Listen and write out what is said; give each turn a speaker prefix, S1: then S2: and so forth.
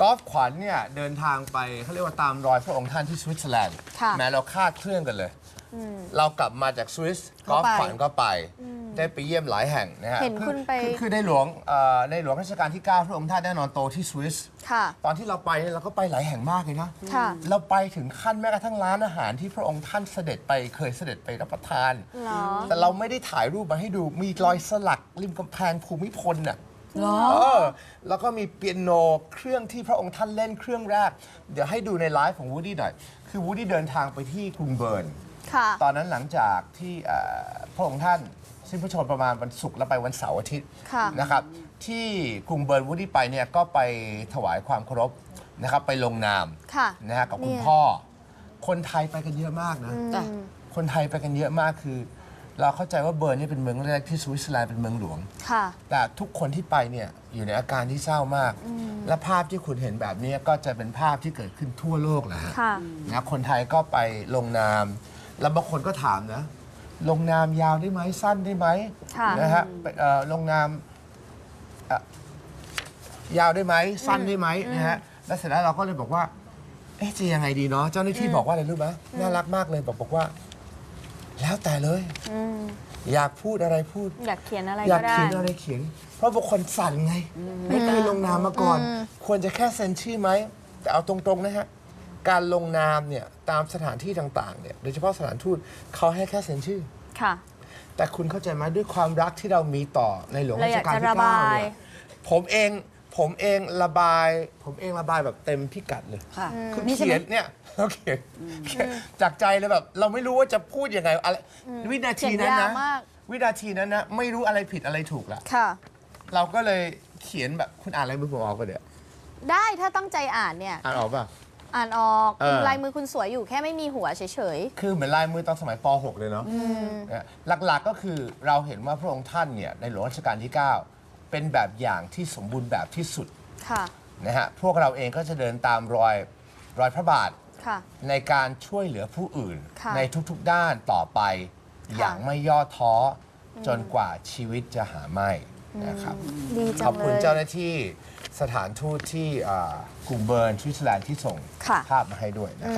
S1: กอล์ฟขวัญเนี่ยเดินทางไปเขาเรียกว่าตามรอยพระองค์ท่านที่สวิตเซอร์แลนด์
S2: ค่ะ
S1: แม้เราคาดเครื่องกันเลย เรากลับมาจากสวิสก
S2: ก็
S1: อล์ฟ
S2: ไป
S1: ขวัญก็ไป ได้ไปเยี่ยมหลายแห่งนะฮะ
S2: เห็นคุณไป
S1: อคือในหลวงเอ่อในหลวงรัชกาลที่ 9 พระองค์ท่านแน่นอนโตที่สวิส
S2: ค่ะ
S1: ตอนที่เราไปเนี่ยเราก็ไปหลายแห่งมากเลยนะ
S2: ค่ะ
S1: เราไปถึงขั้นแม้กระทั่งร้านอาหารที่พระองค์ท่านเสด็จไปเคยเสด็จไปรับประทาน
S2: เหรอ
S1: แต่เราไม่ได้ถ่ายรูปมาให้ดูมีรอยสลักริมกำแพงภูมิพลน่ะ
S2: เหรอ
S1: เออแล้วก็มีเปียโนเครื่องที่พระองค์ท่านเล่นเครื่องแรก เดี๋ยวให้ดูในไลฟ์ของวูดดี้หน่อย คือวูดดี้เดินทางไปที่กรุงเบิร์น
S2: ค่ะ
S1: ตอนนั้นหลังจากที่เอ่อพระองค์ท่านสิ้นพระชนม์ประมาณวันศุกร์แล้วไปวันเสาร์อาทิตย์
S2: ค่ะ
S1: นะครับ ที่กรุงเบิร์นวูดดี้ไปเนี่ยก็ไปถวายความเคารพนะครับไปลงนาม
S2: ค่ะ
S1: นะฮะกับคุณ
S2: เนี่ย
S1: พ่อ คนไทยไปกันเยอะมากนะ
S3: จ้ะ
S1: คนไทยไปกันเยอะมากคือ เราเข้าใจว่าเบิร์นเนี่ยเป็นเมืองแรกที่สวิตเซอร์แลนด์เป็นเมืองหลวง
S2: ค่ะ
S1: แต่ทุกคนที่ไปเนี่ยอยู่ในอาการที่เศร้ามาก และภาพที่คุณเห็นแบบนี้ก็จะเป็นภาพที่เกิดขึ้นทั่วโลกแหละฮะ
S2: ค่ะ
S1: นะคนไทยก็ไปลงนาม แล้วบางคนก็ถามนะ ลงนามยาวได้ไหมสั้นได้ไหม
S2: ค่ะ
S1: นะฮะไปเอ่อลงนามเอ่อยาวได้ไหมสั้นได้ไหมนะฮะแล้วเสร็จแล้วเราก็เลยบอกว่า เอ๊ะจะยังไงดีเนาะเจ้าหน้าที่บอกว่าอะไรรู้ไหมน่ารักมากเลยบอกบอกว่า แล้วแต่เลย
S2: อืม
S1: อยากพูดอะไรพูด
S2: อยากเขียนอะไร
S1: อยา
S2: ก็
S1: ก
S2: ได้
S1: เขียนอะไรเขียน เพราะบางคนสั่นไง ไม่เคยลงนามมาก่อน ควรจะแค่เซ็นชื่อไหม แต่เอาตรงๆนะฮะ การลงนามเนี่ยตามสถานที่ต่างๆเนี่ยโดยเฉพาะสถานทูตเขาให้แค่เซ็นชื่อ
S2: ค่ะ
S1: แต่คุณเข้าใจไหมด้วยความรักที่เรามีต่อในหลวง
S2: เรา
S1: รั
S2: อ
S1: ช
S2: ยาก
S1: กาล
S2: จะ
S1: ที่
S2: ระบา
S1: เก้าย เนี่ยผมเอง ผมเองระบาย ผมเองระบายแบบเต็มพิกัดเลย
S3: ค่ะ
S1: คือ
S3: นี่ใช่ไหม
S1: เขียนเนี่ยเราเขียนเขียนจากใจเลยแบบ เราไม่รู้ว่าจะพูดยังไงอะไรวินาทีนั้น
S2: เขียน
S1: นะ
S2: ยาวมาก
S1: วินาทีนั้นนะไม่รู้อะไรผิดอะไรถูกละ
S2: ค่ะ
S1: เราก็เลยเขียนแบบคุณอ่านอะไรมือผมออกปะเดี๋ยว
S2: ได้ถ้าตั้งใจอ่านเนี่ย
S1: อ่านออกป่ะ
S2: อ่านออก
S1: เออ
S2: ลายมือคุณสวยอยู่แค่ไม่มีหัวเฉย
S1: คือเหมือนลายมือตอนสมัยป .6 เลยเนาะเนี่ยหลักๆก็คือเราเห็นว่าพระองค์ท่านเนี่ยในหลวงรัชกาลที่ 9 เป็นแบบอย่างที่สมบูรณ์แบบที่สุด
S2: ๆค่ะ
S1: นะฮะพวกเราเองก็จะเดินตามรอยรอยพระบาท
S2: ค่ะ
S1: ในการช่วยเหลือผู้อื่น
S2: ค่ะ
S1: ในทุกๆด้านต่อไป
S2: ค่ะ
S1: อย่างไม่ย่อท้ออจนกว่าชีวิตจะหาไม่นะครับ
S2: ดีจั
S1: ขอบ
S2: งเล
S1: คุณ
S2: ย
S1: เจ้าหน้าที่สถานทูตที่อ่ากรุงเบิร์นสวิตเซอร์แลนด์ที่ส่ง
S2: ค่ะ
S1: ภาพมาให้ด้วยนะครับ